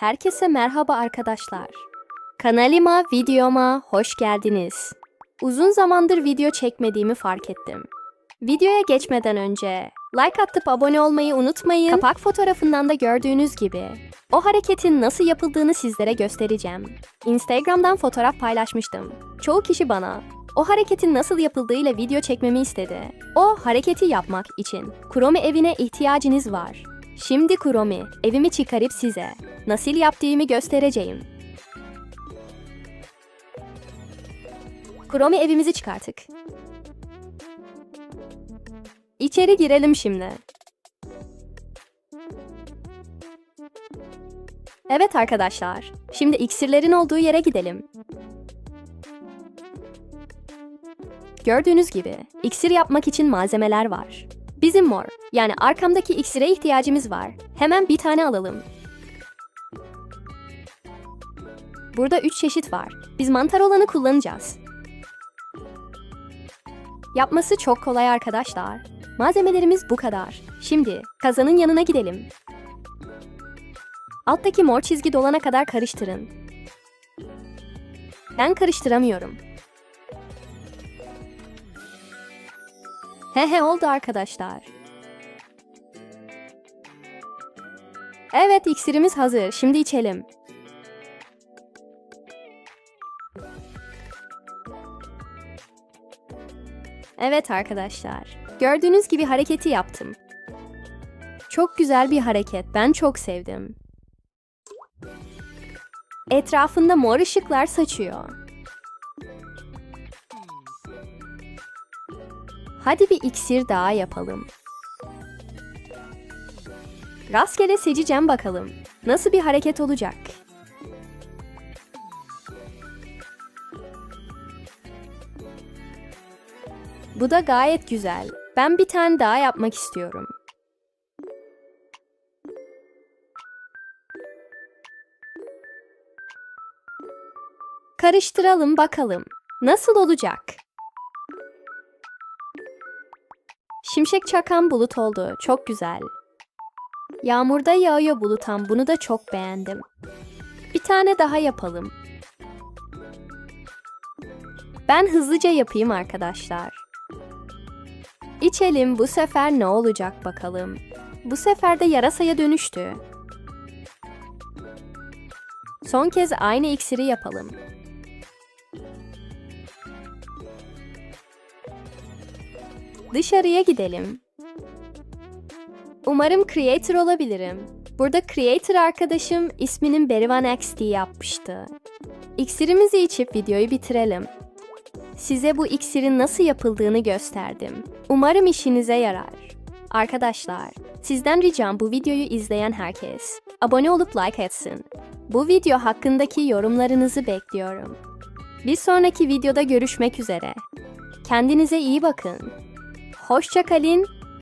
Herkese merhaba arkadaşlar. Kanalıma, videoma hoş geldiniz. Uzun zamandır video çekmediğimi fark ettim. Videoya geçmeden önce like atıp abone olmayı unutmayın. Kapak fotoğrafından da gördüğünüz gibi o hareketin nasıl yapıldığını sizlere göstereceğim. Instagram'dan fotoğraf paylaşmıştım. Çoğu kişi bana o hareketin nasıl yapıldığıyla video çekmemi istedi. O hareketi yapmak için Chrome evine ihtiyacınız var. Şimdi Chrome evimi çıkarıp size nasıl yaptığımı göstereceğim. Chrome evimizi çıkarttık. İçeri girelim şimdi. Evet arkadaşlar, şimdi iksirlerin olduğu yere gidelim. Gördüğünüz gibi iksir yapmak için malzemeler var. Bizim mor, yani arkamdaki iksire ihtiyacımız var. Hemen bir tane alalım. Burada üç çeşit var. Biz mantar olanı kullanacağız. Yapması çok kolay arkadaşlar. Malzemelerimiz bu kadar. Şimdi kazanın yanına gidelim. Alttaki mor çizgi dolana kadar karıştırın. Ben karıştıramıyorum. He he oldu arkadaşlar. Evet iksirimiz hazır. Şimdi içelim. Evet arkadaşlar. Gördüğünüz gibi hareketi yaptım. Çok güzel bir hareket. Ben çok sevdim. Etrafında mor ışıklar saçıyor. Hadi bir iksir daha yapalım. Rastgele seçeceğim bakalım. Nasıl bir hareket olacak? Bu da gayet güzel. Ben bir tane daha yapmak istiyorum. Karıştıralım bakalım. Nasıl olacak? Şimşek çakan bulut oldu. Çok güzel. Yağmurda yağıyor bulutan. Bunu da çok beğendim. Bir tane daha yapalım. Ben hızlıca yapayım arkadaşlar. İçelim bu sefer ne olacak bakalım. Bu sefer de yarasaya dönüştü. Son kez aynı iksiri yapalım. Dışarıya gidelim. Umarım creator olabilirim. Burada creator arkadaşım isminin Berivan XD yapmıştı. İksirimizi içip videoyu bitirelim. Size bu iksirin nasıl yapıldığını gösterdim. Umarım işinize yarar. Arkadaşlar, sizden ricam bu videoyu izleyen herkes abone olup like etsin. Bu video hakkındaki yorumlarınızı bekliyorum. Bir sonraki videoda görüşmek üzere. Kendinize iyi bakın. Hoşça kalın